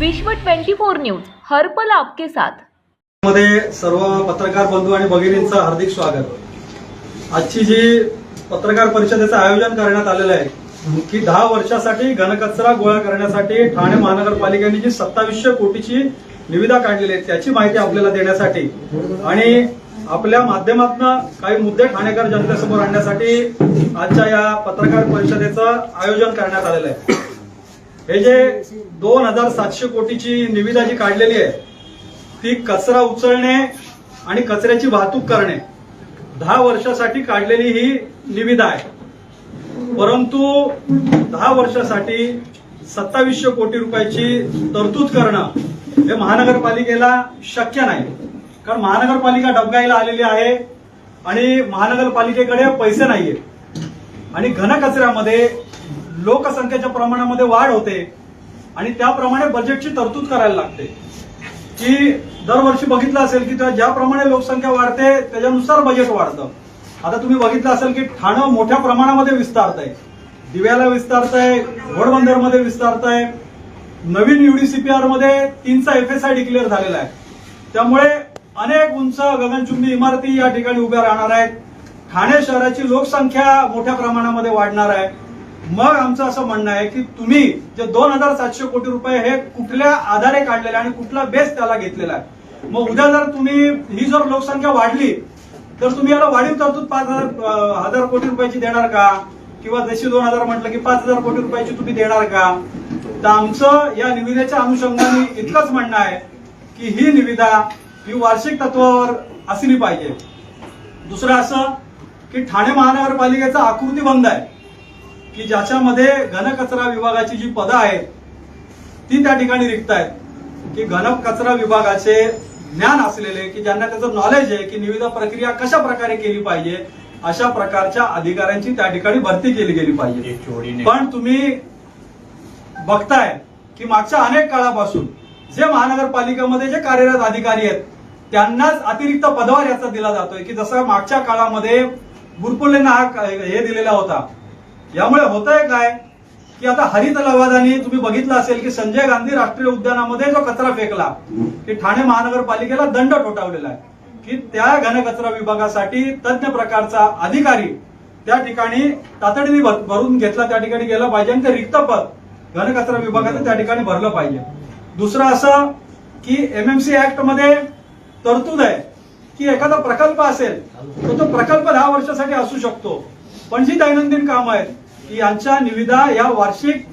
विश्व 24 न्यूज हरपल आपके साथ. मध्ये सर्व पत्रकार बंधू आणि भगिनींचं हार्दिक स्वागत. आजची जी पत्रकार परिषदेचं आयोजन करण्यात आलेलं आहे की दहा वर्षासाठी घनकचरा गोळा करण्यासाठी ठाणे महानगरपालिकेने जी सत्तावीसशे कोटीची निविदा काढलेली आहे त्याची माहिती आपल्याला देण्यासाठी आणि आपल्या माध्यमातून काही मुद्दे ठाणेकर जनतेसमोर आणण्यासाठी आजच्या या पत्रकार परिषदेचं आयोजन करण्यात आलेलं आहे. हे जे दोन हजार सातशे कोटीची निविदा जी काढलेली आहे ती कचरा उचलणे आणि कचऱ्याची वाहतूक करणे दहा वर्षासाठी काढलेली ही निविदा आहे. परंतु दहा वर्षासाठी सत्तावीसशे कोटी रुपयाची तरतूद करणं हे महानगरपालिकेला शक्य नाही. कारण महानगरपालिका डबगाईला आलेली आहे आणि महानगरपालिकेकडे पैसे नाहीये. आणि घनकचऱ्यामध्ये लोकसंख्येच्या प्रमाणामध्ये वाढ होते आणि त्याप्रमाणे बजेटची तरतूद करायला लागते. की दरवर्षी बघितलं असेल की ज्याप्रमाणे लोकसंख्या वाढते त्याच्यानुसार बजेट वाढतं. आता तुम्ही बघितलं असेल की ठाणं मोठ्या प्रमाणामध्ये विस्तारत आहे दिव्याला विस्तारत आहे घोडबंदरमध्ये विस्तारत आहे नवीन युडीसीपीआरमध्ये तीनचा एफएसआय डिक्लेअर झालेला आहे. त्यामुळे अनेक उंच गगनचुंबी इमारती या ठिकाणी उभ्या राहणार आहेत. ठाणे शहराची लोकसंख्या मोठ्या प्रमाणामध्ये वाढणार आहे. मग आमचं असं म्हणणं आहे की तुम्ही जे दोन हजार सातशे कोटी रुपये हे कुठल्या आधारे काढलेले आणि कुठला बेस त्याला घेतलेला आहे. मग उद्या जर तुम्ही ही जर लोकसंख्या वाढली तर तुम्ही याला वाढीव तरतूद पाच हजार हजार कोटी रुपयाची देणार का? किंवा जशी दोन हजार म्हटलं की पाच हजार कोटी रुपयाची तुम्ही देणार का? तर आमचं या निविदेच्या अनुषंगाने इतकंच म्हणणं आहे की ही निविदा ही वार्षिक तत्वावर असली पाहिजे. दुसरं असं की ठाणे महानगरपालिकेचा आकृती बंद आहे. की ज्याच्यामध्ये घनकचरा विभागाची जी पदं आहेत ती त्या ठिकाणी रिक्त आहेत की घनकचरा विभागाचे ज्ञान असलेले की ज्यांना त्याचं नॉलेज आहे की निविदा प्रक्रिया कशा प्रकारे केली पाहिजे अशा प्रकारच्या अधिकाऱ्यांची त्या ठिकाणी भरती केली गेली पाहिजे. पण तुम्ही बघताय की मागच्या अनेक काळापासून जे महानगरपालिकेमध्ये जे कार्यरत अधिकारी आहेत त्यांनाच अतिरिक्त पदभार याचा दिला जातोय. की जसं मागच्या काळामध्ये बुरपुलेंना हा हे दिलेला होता यामुळे होतंय काय? की आता हरित लवादानी तुम्ही बघितलं असेल की संजय गांधी राष्ट्रीय उद्यानामध्ये जो कचरा फेकला की ठाणे महानगरपालिकेला दंड ठोठावलेला आहे. की त्या घनकचरा विभागासाठी तज्ञ प्रकारचा अधिकारी त्या ठिकाणी तातडीने भर- भरून घेतला त्या ठिकाणी गेला पाहिजे आणि ते रिक्त पद घनकचरा विभागाचं त्या ठिकाणी भरलं पाहिजे. दुसरं असं की एमएमसी ऍक्टमध्ये तरतूद आहे की एखादा प्रकल्प असेल तर तो प्रकल्प दहा वर्षासाठी असू शकतो. पण जी दैनंदिन कामं आहेत की यांच्या निविदा या वार्षिक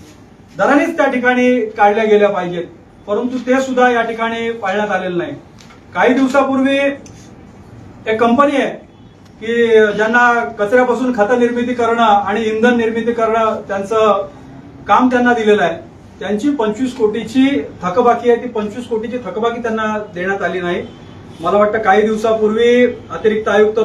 दरानेच त्या ठिकाणी काढल्या गेल्या पाहिजेत. परंतु ते सुद्धा या ठिकाणी पाळण्यात आलेलं नाही. काही दिवसापूर्वी एक कंपनी आहे की ज्यांना कचऱ्यापासून खत निर्मिती करणं आणि इंधन निर्मिती करणं त्यांचं काम त्यांना दिलेलं आहे. त्यांची पंचवीस कोटीची थकबाकी आहे. ती पंचवीस कोटीची थकबाकी त्यांना देण्यात आली नाही. मला वाटतं काही दिवसापूर्वी अतिरिक्त आयुक्त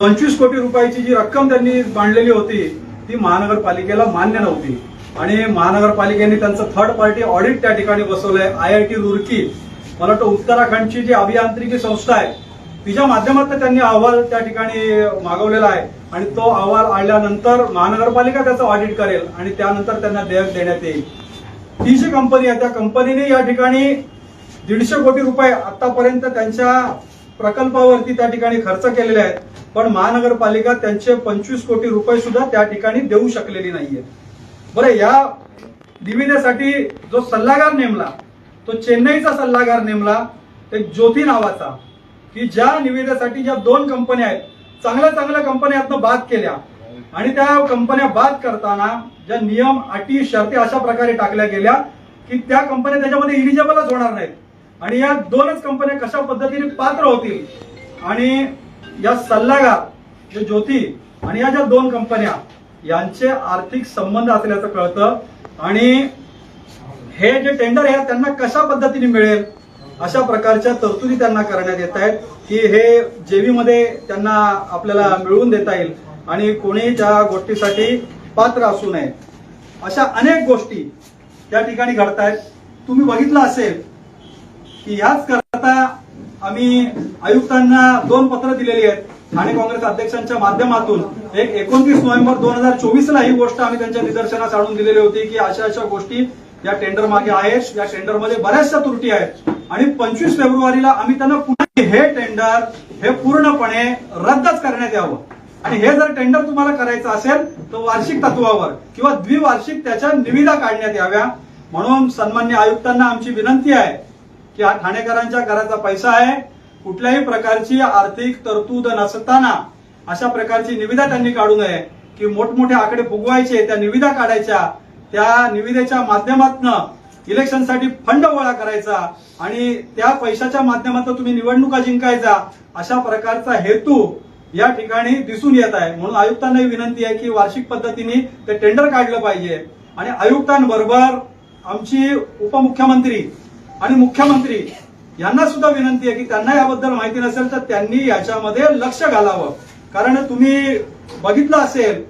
पंचवीस कोटी रुपयाची जी रक्कम त्यांनी मांडलेली होती ती महानगरपालिकेला मान्य नव्हती. आणि महानगरपालिकेने त्यांचं थर्ड पार्टी ऑडिट त्या ठिकाणी बसवलंय आय आय टी रुरकी. मला वाटतं उत्तराखंडची जी अभियांत्रिकी संस्था आहे तिच्या माध्यमातून त्यांनी अहवाल त्या ठिकाणी मागवलेला आहे. आणि तो अहवाल आणल्यानंतर महानगरपालिका त्याचं ऑडिट करेल आणि त्यानंतर त्यांना देयक देण्यात येईल. ती जी कंपनी आहे त्या कंपनीने या ठिकाणी दीडशे कोटी रुपये आतापर्यंत त्यांच्या प्रकल्पावरती त्या ठिकाणी खर्च केलेले आहेत. पण महानगरपालिका त्यांचे पंचवीस कोटी रुपये सुद्धा त्या ठिकाणी देऊ शकलेली नाहीये. बरं या निविदेसाठी जो सल्लागार नेमला तो चेन्नईचा सल्लागार नेमला एक ज्योती नावाचा की ज्या निविदेसाठी ज्या दोन कंपन्या आहेत चांगल्या चांगल्या कंपन्या बाद केल्या. आणि त्या कंपन्या बाद करताना ज्या नियम अटी शर्ती अशा प्रकारे टाकल्या गेल्या की त्या कंपन्या त्याच्यामध्ये इलिजिबलच होणार नाहीत. आणि या दोनच कंपन्या कशा पद्धतीने पात्र होतील? आणि या सल्लागार जे ज्योती आणि या ज्या दोन कंपन्या यांचे आर्थिक संबंध असल्याचं कळतं. आणि हे जे टेंडर आहे त्यांना कशा पद्धतीने मिळेल? अशा प्रकारच्या तरतुदी त्यांना करण्यात येत आहेत की हे जेवी मध्ये त्यांना आपल्याला मिळवून देता येईल आणि कोणी त्या गोष्टीसाठी पात्र असू नये. अशा अनेक गोष्टी त्या ठिकाणी घडत आहेत तुम्ही बघितलं असेल की याच करता आम्ही आयुक्तांना दोन पत्र दिलेली आहेत आणि काँग्रेस अध्यक्षांच्या माध्यमातून एक एकोणतीस नोव्हेंबर दोन हजार चोवीस ला ही गोष्ट आम्ही त्यांच्या निदर्शनास आणून दिलेली होती की अशा अशा गोष्टी या टेंडर मागे आहेत. या टेंडरमध्ये बऱ्याचशा त्रुटी आहेत. आणि पंचवीस फेब्रुवारीला आम्ही त्यांना पुन्हा हे टेंडर हे पूर्णपणे रद्दच करण्यात यावं. आणि हे जर टेंडर तुम्हाला करायचं असेल तर वार्षिक तत्वावर किंवा द्विवार्षिक त्याच्या निविदा काढण्यात याव्या. म्हणून सन्मान्य आयुक्तांना आमची विनंती आहे की हा ठाणेकरांच्या घराचा पैसा आहे. कुठल्याही प्रकारची आर्थिक तरतूद नसताना अशा प्रकारची निविदा त्यांनी काढू नये की मोठमोठे आकडे फुगवायचे त्या निविदा काढायच्या. त्या निविदेच्या माध्यमातून इलेक्शनसाठी फंड गोळा करायचा आणि त्या पैशाच्या माध्यमातून तुम्ही निवडणुका जिंकायचा अशा प्रकारचा हेतू या ठिकाणी दिसून येत आहे. म्हणून आयुक्तांनाही विनंती आहे की वार्षिक पद्धतीने ते टेंडर काढलं पाहिजे. आणि आयुक्तांबरोबर आमची उपमुख्यमंत्री आणि मुख्यमंत्री यांना सुद्धा विनंती आहे की त्यांना याबद्दल माहिती नसेल तर त्यांनी याच्यामध्ये लक्ष घालावं. कारण तुम्ही बघितलं असेल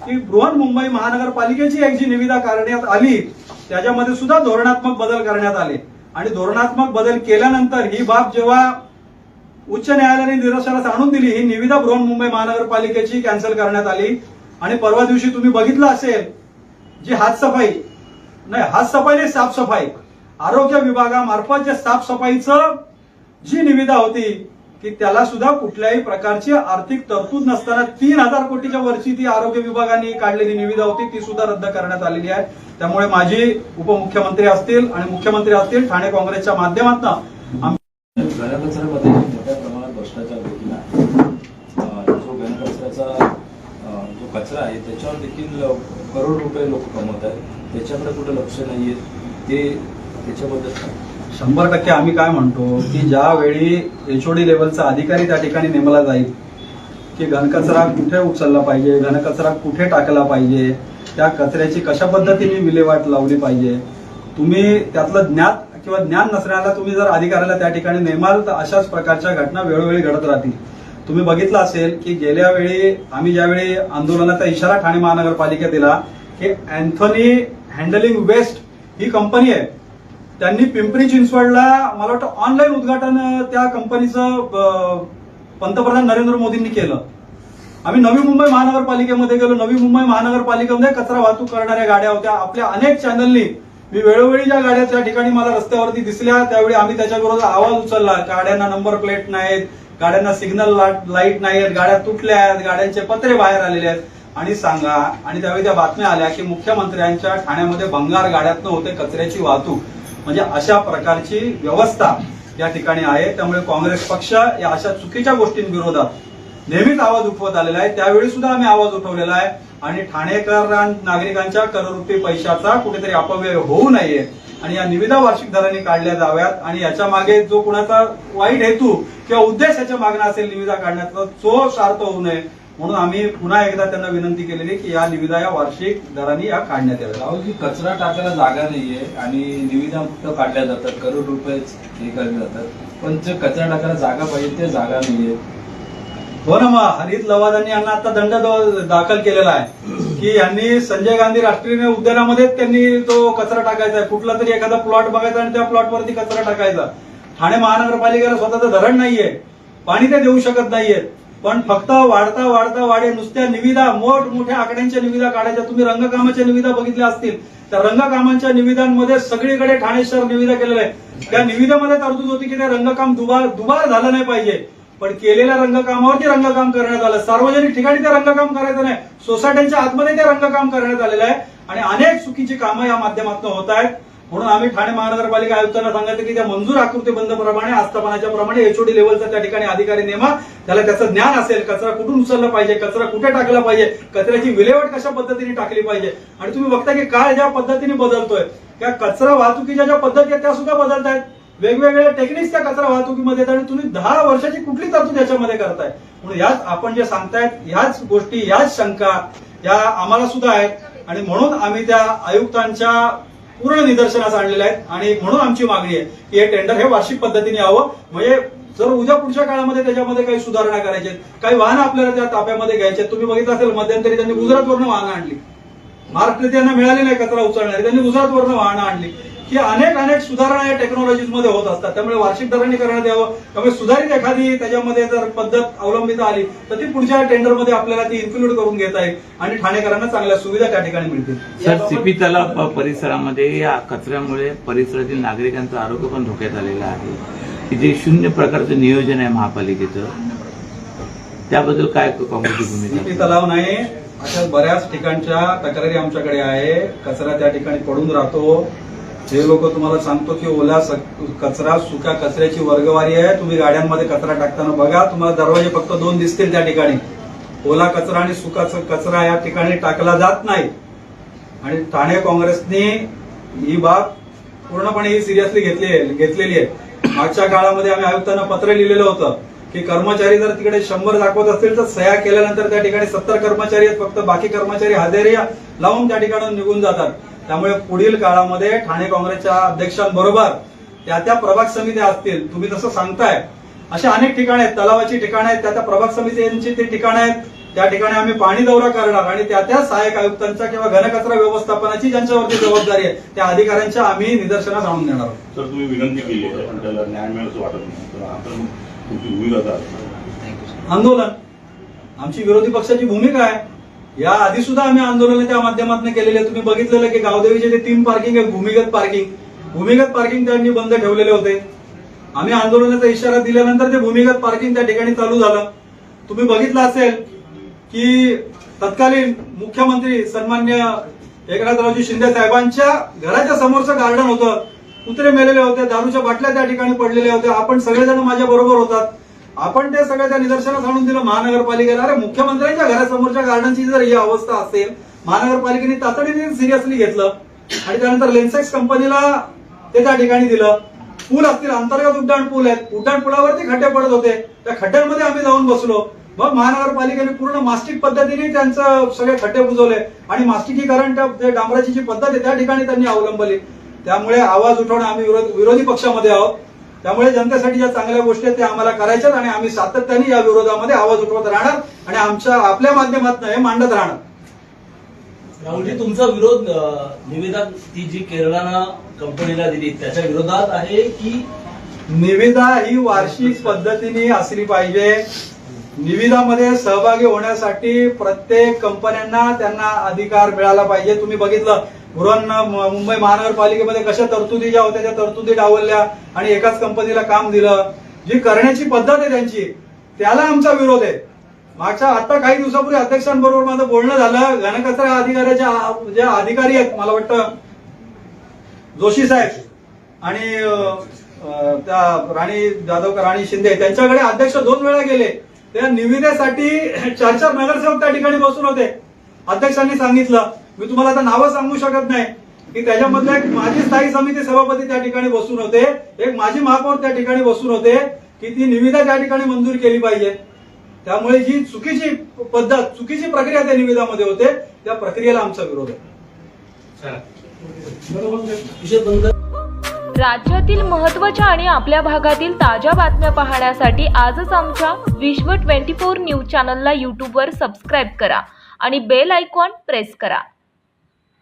की बृहन्मुंबई महानगरपालिकेची एक जी निविदा करण्यात आली त्याच्यामध्ये सुद्धा धोरणात्मक बदल करण्यात आले. आणि धोरणात्मक बदल केल्यानंतर ही बाब जेव्हा उच्च न्यायालयाने निदर्शनास आणून दिली ही निविदा बृहन्मुंबई महानगरपालिकेची कॅन्सल करण्यात आली. आणि परवा दिवशी तुम्ही बघितलं असेल जी हातसफाई नाही हातसफाई नाही साफसफाई. आरोग्य विभागामार्फत जे साफसफाईचं जी निविदा होती की त्याला सुद्धा कुठल्याही प्रकारची आर्थिक तरतूद नसताना तीन हजार कोटीच्या वरची ती आरोग्य विभागाने काढलेली निविदा होती ती सुद्धा रद्द करण्यात आलेली आहे. त्यामुळे माझी उपमुख्यमंत्री असतील आणि मुख्यमंत्री असतील ठाणे काँग्रेसच्या माध्यमातून घनकचऱ्यामध्ये मोठ्या प्रमाणात भ्रष्टाचार देखील आहे. जो घनकचऱ्याचा जो कचरा आहे त्याच्यावर देखील करोड रुपये लोक कमवत आहेत. त्याच्याकडे कुठं लक्ष नाहीये. ते त्याच्याबद्दल शंभर टक्के आम्ही काय म्हणतो की ज्यावेळी एचओडी लेवलचा अधिकारी त्या ठिकाणी नेमला जाईल की घनकचरा कुठे उचलला पाहिजे घनकचरा कुठे टाकला पाहिजे त्या कचऱ्याची कशा पद्धतीने विल्हेवाट लावली पाहिजे तुम्ही त्यातलं ज्ञान किंवा ज्ञान नसण्याला तुम्ही जर अधिकाऱ्याला त्या ठिकाणी नेमाल तर अशाच प्रकारच्या घटना वेळोवेळी घडत राहतील. तुम्ही बघितलं असेल की गेल्या वेळी आम्ही ज्यावेळी आंदोलनाचा इशारा ठाणे महानगरपालिकेत दिला की अँथोनी हँडलिंग वेस्ट ही कंपनी आहे. त्यांनी पिंपरी चिंचवडला मला वाटतं ऑनलाईन उद्घाटन त्या कंपनीचं पंतप्रधान नरेंद्र मोदींनी केलं. आम्ही नवी मुंबई महानगरपालिकेमध्ये गेलो. नवी मुंबई महानगरपालिकेमध्ये कचरा वाहतूक करणाऱ्या गाड्या होत्या. आपल्या अनेक चॅनलनी मी वेळोवेळी ज्या गाड्या त्या ठिकाणी मला रस्त्यावरती दिसल्या. त्यावेळी आम्ही त्याच्याबरोबर आवाज उचलला. गाड्यांना नंबर प्लेट नाहीत. गाड्यांना सिग्नल लाइट नाहीत गाड्या तुटल्या आहेत. गाड्यांचे पत्रे बाहेर आलेले आहेत. आणि सांगा आणि त्यावेळी त्या बातम्या आल्या की मुख्यमंत्र्यांच्या ठाण्यामध्ये भंगार गाड्यातनं होते कचऱ्याची वाहतूक. म्हणजे अशा प्रकारची व्यवस्था या ठिकाणी आहे. त्यामुळे काँग्रेस पक्ष या अशा चुकीच्या गोष्टींविरोधात नेहमीच आवाज उठवत आलेला आहे. त्यावेळी सुद्धा आम्ही आवाज उठवलेला आहे. आणि ठाणेकर नागरिकांच्या कररुपी पैशाचा कुठेतरी अपव्यय होऊ नये आणि या निविदा वार्षिक दराने काढल्या जाव्यात. आणि याच्या मागे जो कुणाचा वाईट हेतू किंवा उद्देश याच्या मागणं असेल निविदा काढण्याचा तो सार्थ होऊ नये. म्हणून आम्ही पुन्हा एकदा त्यांना विनंती केलेली की या निविदा या वार्षिक दराने या काढण्यात याव्यात. राहुलजी कचरा टाकायला जागा नाहीये आणि निविदा फक्त काढल्या जातात करोड रुपये हे करले जातात. पण जे कचरा टाकायला जागा पाहिजे ते जागा नाहीये. हो ना मग हरित लवादांनी यांना आता दंड दाखल केलेला आहे. की यांनी संजय गांधी राष्ट्रीय उद्यानामध्ये त्यांनी तो कचरा टाकायचा आहे. कुठला तरी एखादा प्लॉट बघायचा आणि त्या प्लॉटवरती कचरा टाकायचा. ठाणे महानगरपालिकेला स्वतःचं धरण नाहीये. पाणी ते देऊ शकत नाहीये पण फक्त वाढता वाढता वाढे नुसत्या निविदा मोठ मोठ्या आकड्यांच्या निविदा काढायच्या. तुम्ही रंगकामाच्या निविदा बघितल्या असतील. त्या रंगकामांच्या निविदांमध्ये सगळीकडे ठाणे शहर निविदा केलेल्या आहे त्या निविदेमध्ये तरतूद होती की ते रंगकाम दुबार दुबार झालं नाही पाहिजे. पण केलेल्या रंगकामावरती रंगकाम करण्यात आलं. सार्वजनिक ठिकाणी ते रंगकाम करायचं नाही. सोसायट्यांच्या आतमध्ये ते रंगकाम करण्यात आलेलं आहे. आणि अनेक चुकीची कामं या माध्यमातून होत आहेत. म्हणून आम्ही ठाणे महानगरपालिका आयुक्तांना सांगितलं की त्या मंजूर आकृतीबंद प्रमाणे आस्थापनाच्या प्रमाणे एचओडी लेवलचा त्या ठिकाणी अधिकारी नेमा त्याला त्याचं ज्ञान असेल कचरा कुठून उचलला पाहिजे कचरा कुठे टाकला पाहिजे कचऱ्याची विल्हेवाट कशा पद्धतीने टाकली पाहिजे? आणि तुम्ही बघता की काळ ज्या पद्धतीने बदलतोय त्या कचरा वाहतुकीच्या ज्या पद्धती आहेत त्या सुद्धा बदलत आहेत वेगवेगळ्या टेक्निक्स त्या कचरा वाहतुकीमध्ये आहेत आणि तुम्ही दहा वर्षाची कुठली तरतूद याच्यामध्ये करताय? म्हणून याच आपण जे सांगतायत ह्याच गोष्टी ह्याच शंका या आम्हाला सुद्धा आहेत. आणि म्हणून आम्ही त्या आयुक्तांच्या पूर्ण निदर्शनास आणलेले आहेत. आणि म्हणून आमची मागणी आहे की हे टेंडर हे वार्षिक पद्धतीने यावं. म्हणजे जर उद्या पुढच्या काळामध्ये त्याच्यामध्ये काही सुधारणा करायच्या काही वाहनं आपल्याला त्या ताप्यामध्ये घ्यायचे तुम्ही बघितलं असेल मध्यंतरी त्यांनी गुजरातवरनं वाहनं आणली. महाराष्ट्र त्यांना मिळाली नाही कचरा उचलणारी त्यांनी गुजरातवरनं वाहनं आणली. की अनेक अनेक सुधारणा या टेक्नॉलॉजीजमध्ये होत असतात. त्यामुळे वार्षिक दरांनी करण्यात यावं. त्यामुळे सुधारित एखादी त्याच्यामध्ये जर पद्धत अवलंबित आली तर ती पुढच्या टेंडरमध्ये आपल्याला ती इन्क्लूड करून घेता येईल आणि ठाणेकरांना चांगल्या सुविधा त्या ठिकाणी मिळतील. सर सीपी तलाव परिसरामध्ये या कचऱ्यामुळे परिसरातील नागरिकांचं आरोग्य पण धोक्यात आलेलं आहे. की जे शून्य प्रकारचं नियोजन आहे महापालिकेचं त्याबद्दल काय काँग्रेसची भूमिका सीपी? तलाव नाही. अशा बऱ्याच ठिकाणच्या तक्रारी आमच्याकडे आहे. कचरा त्या ठिकाणी पडून राहतो. हे लोक तुम्हाला सांगतो की ओला कचरा सुक्या कचऱ्याची वर्गवारी आहे तुम्ही गाड्यांमध्ये कचरा टाकताना बघा तुम्हाला दरवाजे फक्त दोन दिसतील त्या ठिकाणी. ओला कचरा आणि सुका कचरा या ठिकाणी टाकला जात नाही. आणि ठाणे काँग्रेसने ही बाब पूर्णपणे ही सिरियसली घेतली घेतलेली आहे. मागच्या काळामध्ये आम्ही आयुक्तांना पत्र लिहिलेलं होतं की कर्मचारी जर तिकडे शंभर दाखवत असतील तर सह्या केल्यानंतर त्या ठिकाणी सत्तर कर्मचारी आहेत फक्त बाकी कर्मचारी हजेरी लावून त्या ठिकाणी निघून जातात. त्यामुळे पुढील काळामध्ये ठाणे काँग्रेसच्या अध्यक्षांबरोबर त्या त्या प्रभाग समित्या असतील तुम्ही जसं सांगताय असे अनेक ठिकाणे आहेत. तलावाची ठिकाणं आहेत त्या त्या प्रभाग समित्यांची ते ठिकाणं आहेत. त्या ठिकाणी आम्ही पाणी दौरा करणार आणि त्या त्या सहाय्यक आयुक्तांच्या किंवा घनकचरा व्यवस्थापनाची ज्यांच्यावरती जबाबदारी आहे त्या अधिकाऱ्यांच्या आम्ही निदर्शनास आणून देणार आहोत. सर तुम्ही विनंती केली न्याय वाटत? आंदोलन. आमची विरोधी पक्षाची भूमिका आहे. या आधी सुद्धा आम्ही आंदोलन त्या माध्यमातून केलेले. आहे. तुम्ही बघितलेलं की गावदेवीचे ते तीन पार्किंग आहे भूमिगत पार्किंग भूमिगत पार्किंग त्यांनी बंद ठेवलेले होते. आम्ही आंदोलनाचा इशारा दिल्यानंतर ते भूमिगत पार्किंग त्या ठिकाणी चालू झालं. तुम्ही बघितलं असेल की तत्कालीन मुख्यमंत्री सन्मान्य एकनाथरावजी शिंदे साहेबांच्या घराच्या समोरचं गार्डन होतं. कुत्रे मेलेले होते दारूच्या बाटल्या त्या ठिकाणी पडलेल्या होत्या. आपण सगळेजण माझ्या बरोबर होतात. आपण ते सगळ्या त्या निदर्शनास आणून दिलं महानगरपालिकेला. अरे मुख्यमंत्र्यांच्या घरासमोरच्या गार्डनची जर ही अवस्था असेल महानगरपालिकेने तातडीने सिरियसली घेतलं आणि त्यानंतर लेन्सेक्स कंपनीला ते त्या ठिकाणी दिलं. पूल असतील अंतर्गत उड्डाण पूल आहेत. उड्डाण पुलावरती खड्डे पडत होते. त्या खड्ड्यांमध्ये आम्ही जाऊन बसलो. मग महानगरपालिकेने पूर्ण मास्टिक पद्धतीने त्यांचं सगळे खड्डे बुजवले आणि मास्टिकीकरण त्या जे डांबराची जी पद्धत आहे त्या ठिकाणी त्यांनी अवलंबली. त्यामुळे आवाज उठवणं आम्ही विरोध- विरोधी पक्षामध्ये आहोत. त्यामुळे जनतेसाठी ज्या चांगल्या गोष्टी आहेत त्या आम्हाला करायच्यात आणि आम्ही सातत्याने या विरोधामध्ये आवाज उठवत राहणार आणि आमच्या आपल्या माध्यमातून हे मांडत राहणार. राहुलजी तुमचा विरोध अ, निवेदन ती जी केरळानं कंपनीला दिली त्याच्या विरोधात आहे की निविदा ही वार्षिक पद्धतीने असली पाहिजे. निविदामध्ये सहभागी होण्यासाठी प्रत्येक कंपन्यांना त्यांना अधिकार मिळाला पाहिजे. तुम्ही बघितलं बृहन मुंबई महानगरपालिकेमध्ये कशा तरतुदी ज्या होत्या त्या तरतुदी डावलल्या आणि एकाच कंपनीला काम दिलं. जी करण्याची पद्धत आहे त्यांची त्याला आमचा विरोध आहे. मागच्या आता काही दिवसापूर्वी अध्यक्षांबरोबर माझं बोलणं झालं. घनकचरा अधिकाऱ्याच्या जे अधिकारी आहेत मला वाटतं जोशी साहेब आणि त्या राणी जाधव राणी शिंदे त्यांच्याकडे अध्यक्ष दोन वेळा गेले. त्या निविदेसाठी चार चार नगरसेवक त्या ठिकाणी बसून होते. अध्यक्षांनी सांगितलं मी तुम्हाला आता नावं सांगू शकत नाही. की त्याच्यामधलं एक माजी स्थायी समिती सभापती त्या ठिकाणी बसून होते. एक माजी महापौर त्या ठिकाणी बसून होते की ती निविदा त्या ठिकाणी मंजूर केली पाहिजे. त्यामुळे जी चुकीची पद्धत चुकीची प्रक्रिया त्या निविदामध्ये होते त्या प्रक्रियेला आमचा विरोध आहे. राज्यातील महत्त्वाच्या आणि आपल्या भागातील ताज्या बातम्या पाहण्यासाठी आजच आमच्या विश्व ट्वेंटी फोर न्यूज चॅनलला यूट्यूबवर सबस्क्राईब करा आणि बेल आयकॉन प्रेस करा.